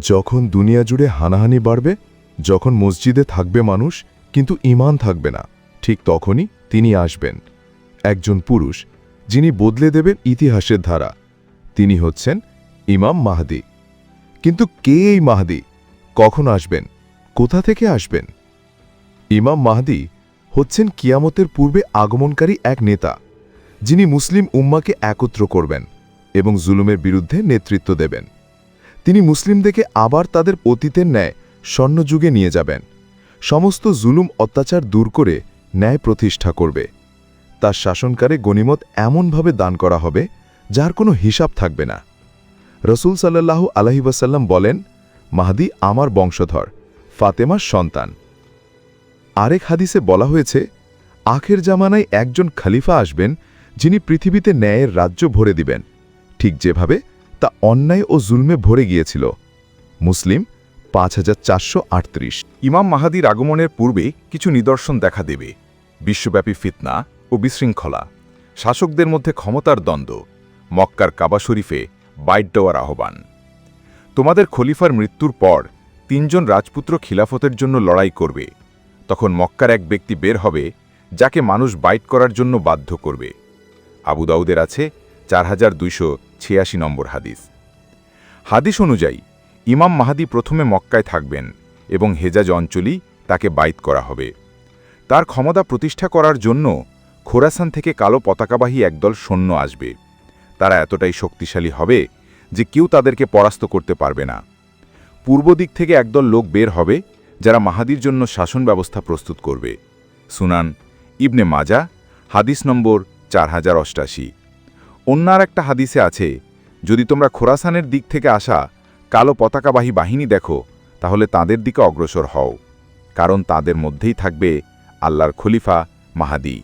যখন দুনিয়া জুড়ে হানাহানি বাড়বে, যখন মসজিদে থাকবে মানুষ, কিন্তু ঈমান থাকবে না, ঠিক তখনই তিনি আসবেন। একজন পুরুষ, যিনি বদলে দেবেন ইতিহাসের ধারা, তিনি হচ্ছেন ইমাম মাহদি। কিন্তু কে এই মাহাদি? কখন আসবেন? কোথা থেকে আসবেন? ইমাম মাহদি হচ্ছেন কিয়ামতের পূর্বে আগমনকারী এক নেতা, যিনি মুসলিম উম্মাকে একত্র করবেন এবং জুলুমের বিরুদ্ধে নেতৃত্ব দেবেন। তিনি মুসলিমদেরকে আবার তাদের অতীতের ন্যায় স্বর্ণযুগে নিয়ে যাবেন। সমস্ত জুলুম অত্যাচার দূর করে ন্যায় প্রতিষ্ঠা করবে। তার শাসনকারে গণিমত এমনভাবে দান করা হবে, যার কোনো হিসাব থাকবে না। রসুল সাল্লাল্লাহু আলহি ওয়াসাল্লাম বলেন, মাহাদি আমার বংশধর, ফাতেমার সন্তান। আরেক হাদিসে বলা হয়েছে, আখের জামানায় একজন খলিফা আসবেন, যিনি পৃথিবীতে ন্যায়ের রাজ্য ভরে দিবেন। ঠিক যেভাবে তা অন্যায় ও জুলমে ভরে গিয়েছিল। মুসলিম পাঁচ হাজার চারশো আটত্রিশ। ইমাম মাহাদির আগমনের পূর্বে কিছু নিদর্শন দেখা দেবে। বিশ্বব্যাপী ফিতনা ও বিশৃঙ্খলা, শাসকদের মধ্যে ক্ষমতার দ্বন্দ্ব, মক্কার কাবা শরীফে বাইট দেওয়ার আহ্বান। তোমাদের খলিফার মৃত্যুর পর তিনজন রাজপুত্র খিলাফতের জন্য লড়াই করবে। তখন মক্কার এক ব্যক্তি বের হবে, যাকে মানুষ বাইট করার জন্য বাধ্য করবে। আবু দাউদের আছে চার হাজার দুইশো ছিয়াশি নম্বর হাদিস। হাদিস অনুযায়ী, ইমাম মাহাদি প্রথমে মক্কায় থাকবেন এবং হেজাজ অঞ্চলই তাকে বাইত করা হবে। তার ক্ষমতা প্রতিষ্ঠা করার জন্য খোরাসান থেকে কালো পতাকাবাহী একদল সৈন্য আসবে। তারা এতটাই শক্তিশালী হবে যে কেউ তাদেরকে পরাস্ত করতে পারবে না। পূর্ব দিক থেকে একদল লোক বের হবে যারা মাহাদির জন্য শাসন ব্যবস্থা প্রস্তুত করবে। সুনান ইবনে মাজা, হাদিস নম্বর চার হাজার অষ্টাশি। অন্য আর একটা হাদিসে আছে, যদি তোমরা খোরাসানের দিক থেকে আসা কালো পতাকাবাহী বাহিনী দেখো, তাহলে তাদের দিকে অগ্রসর হও, কারণ তাদের মধ্যেই থাকবে আল্লাহর খলিফা মাহাদি।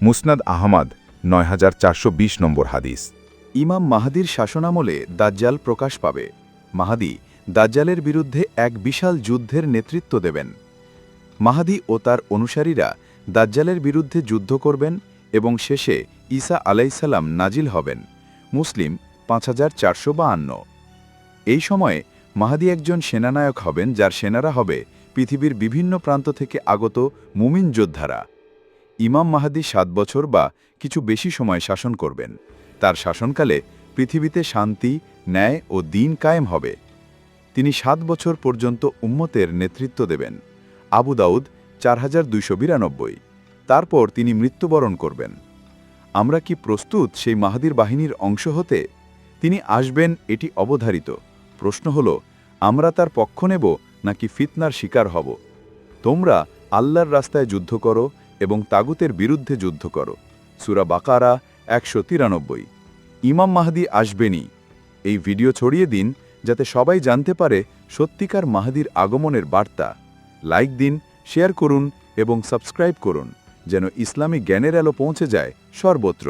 মুসনাদ আহমদ নয় হাজার চারশো বিশ নম্বর হাদিস। ইমাম মাহাদির শাসনামলে দাজ্জাল প্রকাশ পাবে। মাহাদি দাজ্জালের বিরুদ্ধে এক বিশাল যুদ্ধের নেতৃত্ব দেবেন। মাহাদি ও তার অনুসারীরা দাজ্জালের বিরুদ্ধে যুদ্ধ করবেন এবং শেষে ঈসা আলাইসাল্লাম নাজিল হবেন। মুসলিম পাঁচ হাজার চারশো এই সময়ে মাহাদি একজন সেনানায়ক হবেন, যার সেনারা হবে পৃথিবীর বিভিন্ন প্রান্ত থেকে আগত মুমিন যোদ্ধারা। ইমাম মাহাদি সাত বছর বা কিছু বেশি সময় শাসন করবেন। তার শাসনকালে পৃথিবীতে শান্তি, ন্যায় ও দিন কায়েম হবে। তিনি সাত বছর পর্যন্ত উম্মতের নেতৃত্ব দেবেন। আবু দাউদ চার হাজার দুইশো বিরানব্বই। তারপর তিনি মৃত্যুবরণ করবেন। আমরা কি প্রস্তুত সেই মাহাদির বাহিনীর অংশ হতে? তিনি আসবেন, এটি অবধারিত। প্রশ্ন হল, আমরা তার পক্ষ নেব নাকি ফিতনার শিকার হব? তোমরা আল্লাহর রাস্তায় যুদ্ধ করো এবং তাগুতের বিরুদ্ধে যুদ্ধ করো। সুরা বাকারা, একশো তিরানব্বই। ইমাম মাহাদি আসবেনই। এই ভিডিও ছড়িয়ে দিন যাতে সবাই জানতে পারে সত্যিকার মাহাদির আগমনের বার্তা। লাইক দিন, শেয়ার করুন এবং সাবস্ক্রাইব করুন। যেন ইসলামী জ্ঞানের আলো পৌঁছে যায় সর্বত্র।